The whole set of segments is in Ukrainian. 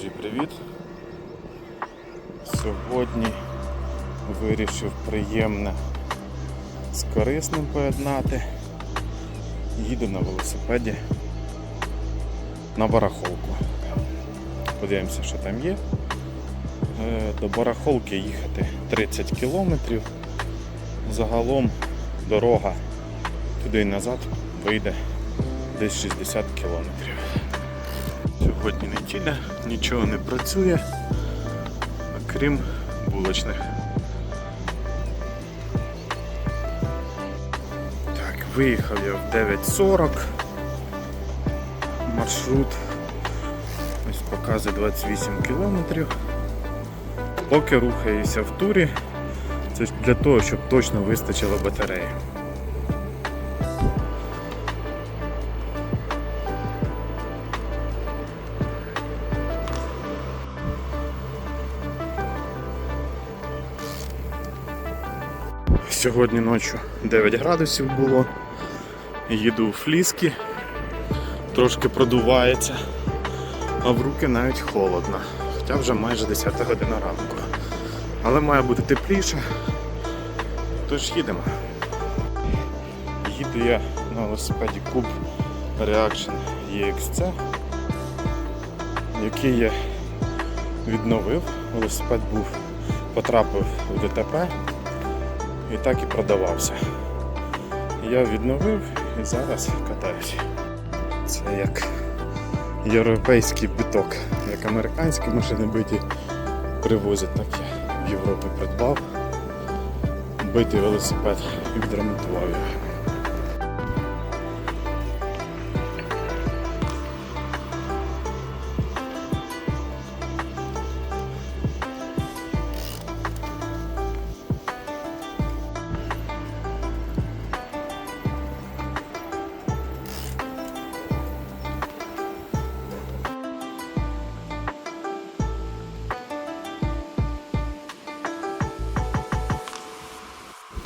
Друзі, привіт! Сьогодні вирішив приємне з корисним поєднати. Їду на велосипеді на барахолку. Подивимося, що там є. Е, До барахолки їхати 30 кілометрів. Загалом дорога туди і назад вийде десь 60 кілометрів. Сьогодні неділя, нічого не працює, крім булочних. Так, виїхав я в 9.40. Маршрут ось показує 28 кілометрів. Поки рухаюся в турі, це для того, щоб точно вистачило батареї. Сьогодні ночі 9 градусів було. Їду у фліски, трошки продувається, а в руки навіть холодно. Хоча вже майже 10 година ранку. Але має бути тепліше. Тож їдемо. Їду я на велосипеді Cube Reaction EXC, який я відновив. Велосипед був, потрапив у ДТП і так і продавався. Я відновив і зараз катаюся. Це як європейський биток, як американські машини биті привозять, так я в Європі придбав. Битий велосипед і відремонтував його.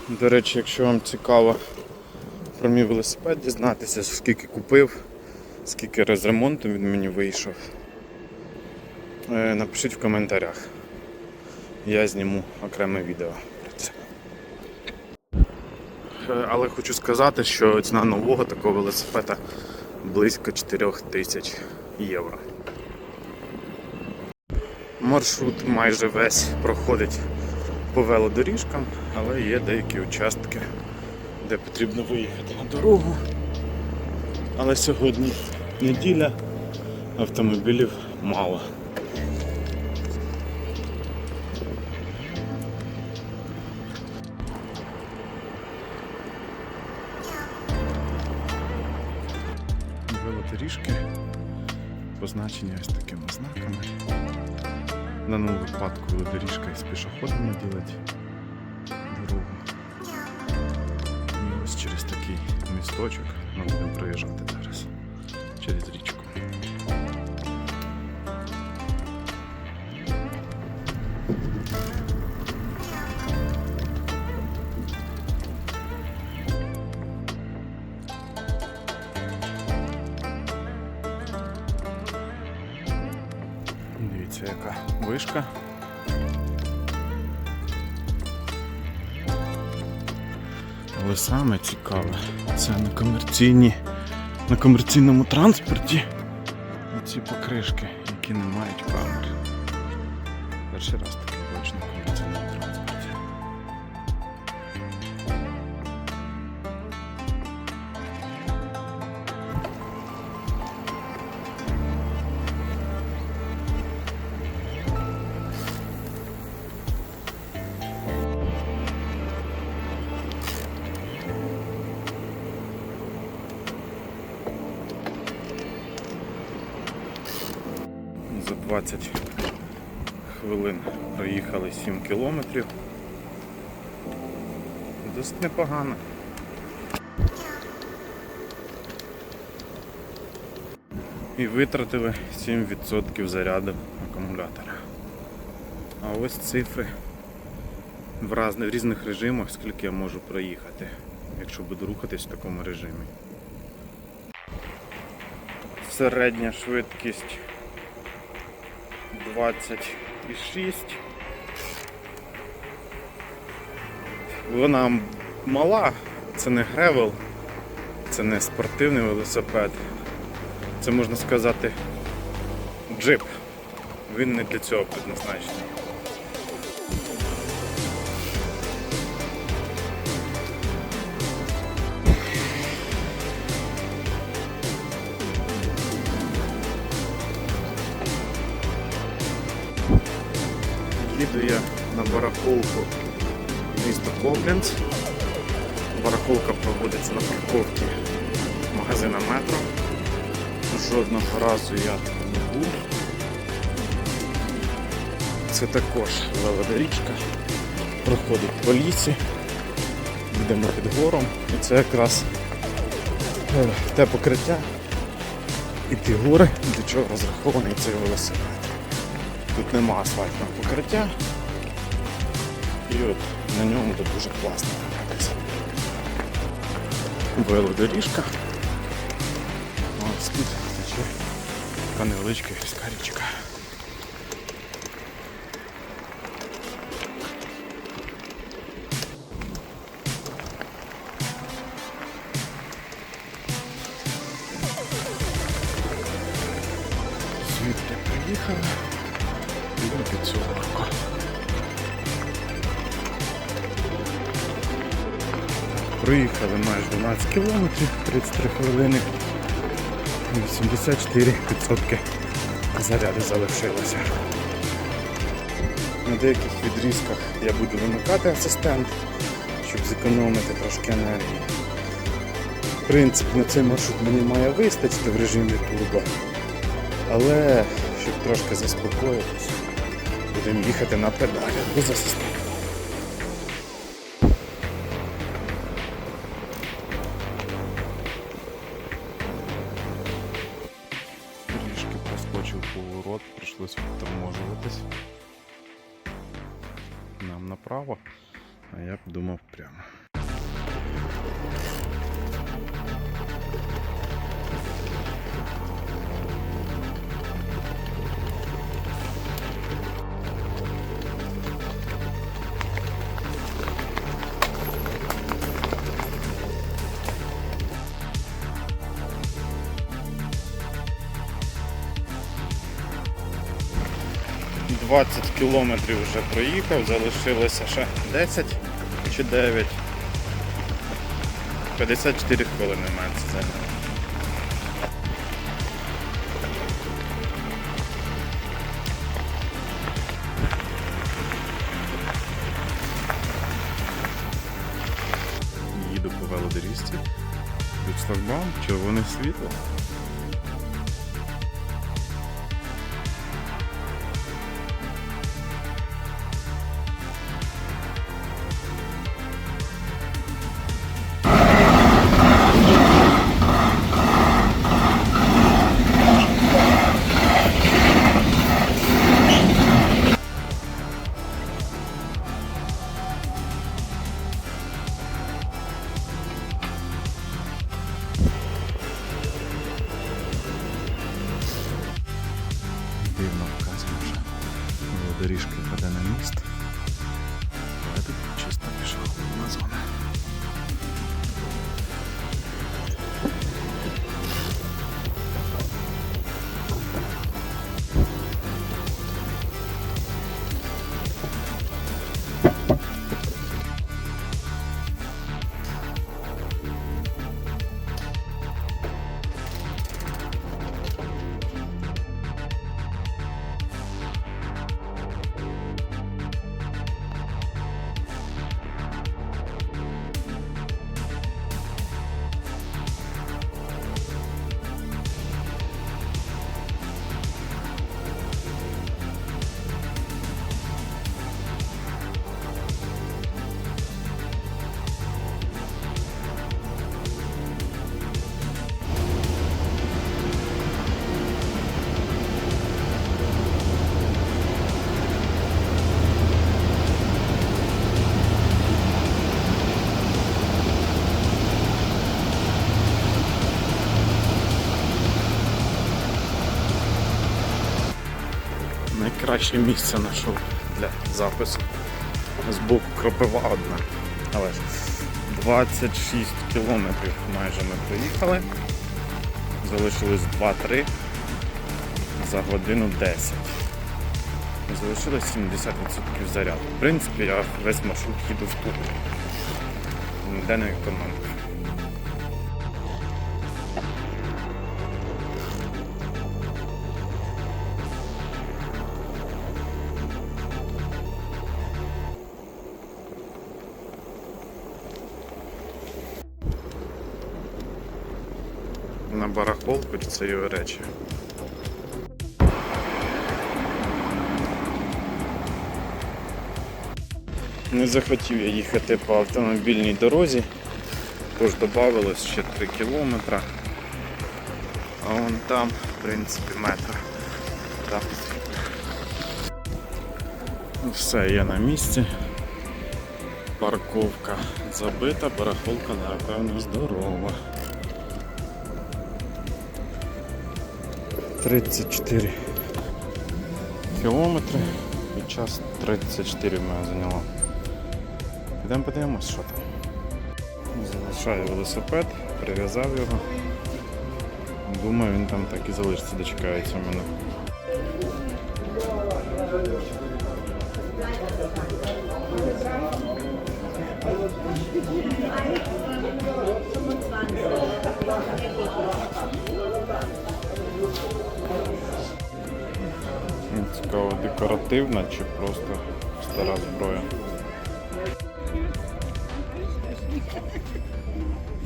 До речі, якщо вам цікаво про мій велосипед дізнатися, скільки купив, скільки раз ремонту він мені вийшов, е, напишіть в коментарях. Я зніму окреме відео про це. Е, Але хочу сказати, що ціна нового такого велосипеда близько 4 тисяч євро. Маршрут майже весь проходить по велодоріжкам, але є деякі участки, де потрібно виїхати на дорогу. Але сьогодні неділя, автомобілів мало. Велодоріжки позначені ось такими знаками. В даному випадку велодоріжка із пішоходами ділить дорогу. І ось через такий місточок ми будемо проїжджати зараз через річку. Але саме цікаве, це на комерційні, на комерційному транспорті ці покришки, які не мають камер. Перший раз таке бачу 20 хвилин проїхали 7 кілометрів. Досить непогано. І витратили 7% заряду акумулятора. А ось цифри в різних режимах, скільки я можу проїхати, якщо буду рухатись в такому режимі. Середня швидкість 26. Вона мала, це не гревел, це не спортивний велосипед. Це можна сказати джип. Він не для цього предназначений. Їду я на барахолку місто Кобленц. Барахолка проводиться на парковці магазина метро. Жодного разу я тут не був. Це також велодоріжка. Проходить по лісі. Йдемо під гором. І це якраз е, те покриття і ті гори, для чого розрахований цей велосипед. Тут нема асфальтного покриття. І от на ньому тут дуже класно кататися. Велодоріжка. Ось тут тече така невеличка гірська річка. Звідки приїхали? Йдемо під цю горку. Проїхали майже 12 кілометрів, 33 хвилини. 84% заряду залишилося. На деяких відрізках я буду вимикати асистент, щоб зекономити трошки енергії. В принципі, на цей маршрут мені має вистачити в режимі турбо. Але щоб трошки заспокоїтися, будемо їхати на педалі без асистента. Трішки проскочив поворот, прийшлось відторможуватись. Нам направо, а я б думав прямо. — 20 кілометрів вже проїхав, залишилося ще 10 чи 9. 54 хвилини менше це. Їду по велодоріжці. Тут шлагбаум, червоне світло. Найкраще місце знайшов для запису. Збоку кропива одна. Але ж 26 кілометрів майже ми проїхали. Залишилось 2-3 за годину 10. Залишилось 70% заряду. В принципі, я весь маршрут їду в тур. Ніде не економив. На барахолку чи це його речі. Не захотів я їхати по автомобільній дорозі, тож додавалось ще 3 кілометри. А вон там, в принципі, метр. Там. Ну, Все, я на місці. Парковка забита, барахолка, напевно, здорова. 34 кілометри і час 34 в мене зайняло. Підемо подивимось, що там. Залишаю велосипед, прив'язав його. Думаю, він там так і залишиться, дочекається мене. Цікаво, декоративна чи просто стара зброя.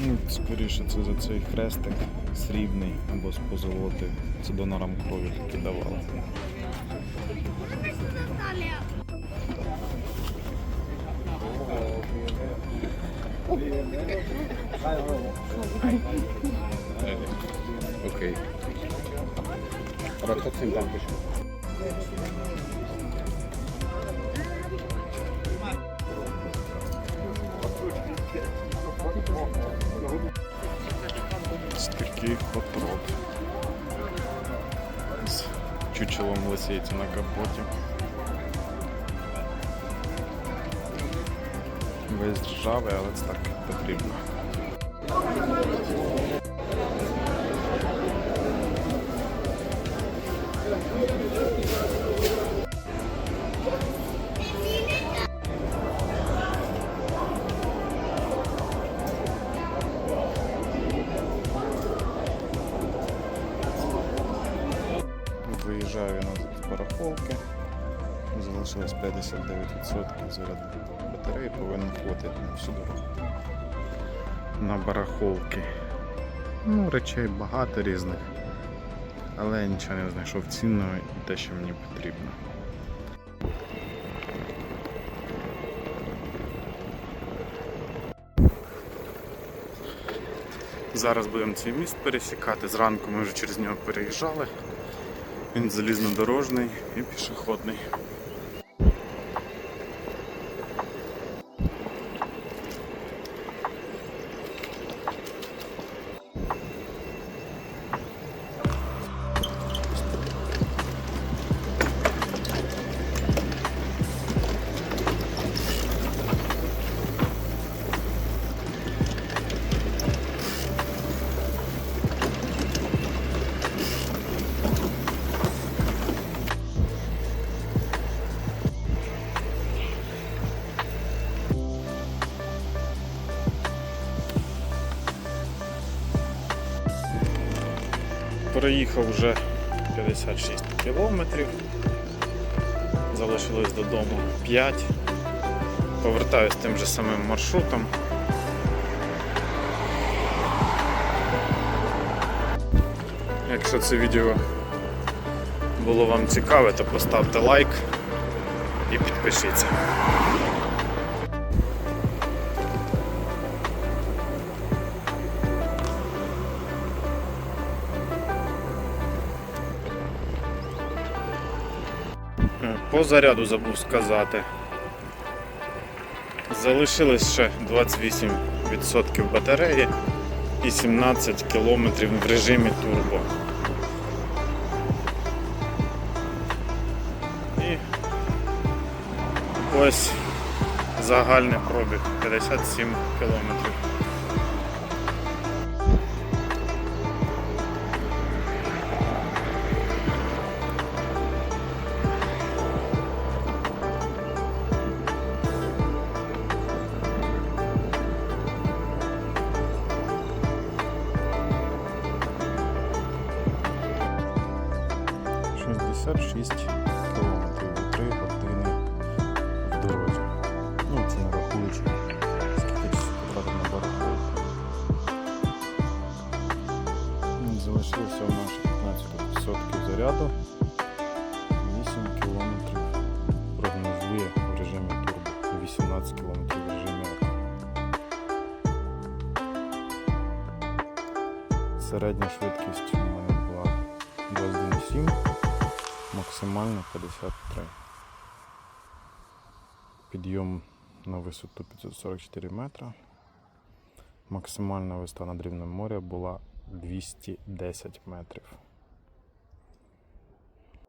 Ну, скоріше це за цей хрестик срібний або з позолоти. Це донорам крові таки давали. Okay. Aber trotzdem Dankeschön. Такий хотрод. З чучелом лисиці на капоті. Весь ржавий, але це так потрібно. 59% заряду батареї, повинен хватити на всю дорогу. На барахолки. Ну, речей багато різних. Але я нічого не знайшов цінного і те, що мені потрібно. Зараз будемо цей міст пересікати. Зранку ми вже через нього переїжджали. Він залізнодорожний і пішохідний. Проїхав вже 56 кілометрів. Залишилось додому 5. Повертаюсь тим же самим маршрутом. Якщо це відео було вам цікаве, то поставте лайк і підпишіться. По заряду забув сказати. Залишилось ще 28% батареї і 17 км в режимі турбо. І ось загальний пробіг 57 кілометрів. Заряду. 8 кілометрів прогнозує в режимі турбо. 18 кілометрів в режимі. Середня швидкість у мене була 21,7, максимальна 53. Підйом на висоту 544 метра. Максимальна висота над рівнем моря була 210 метрів.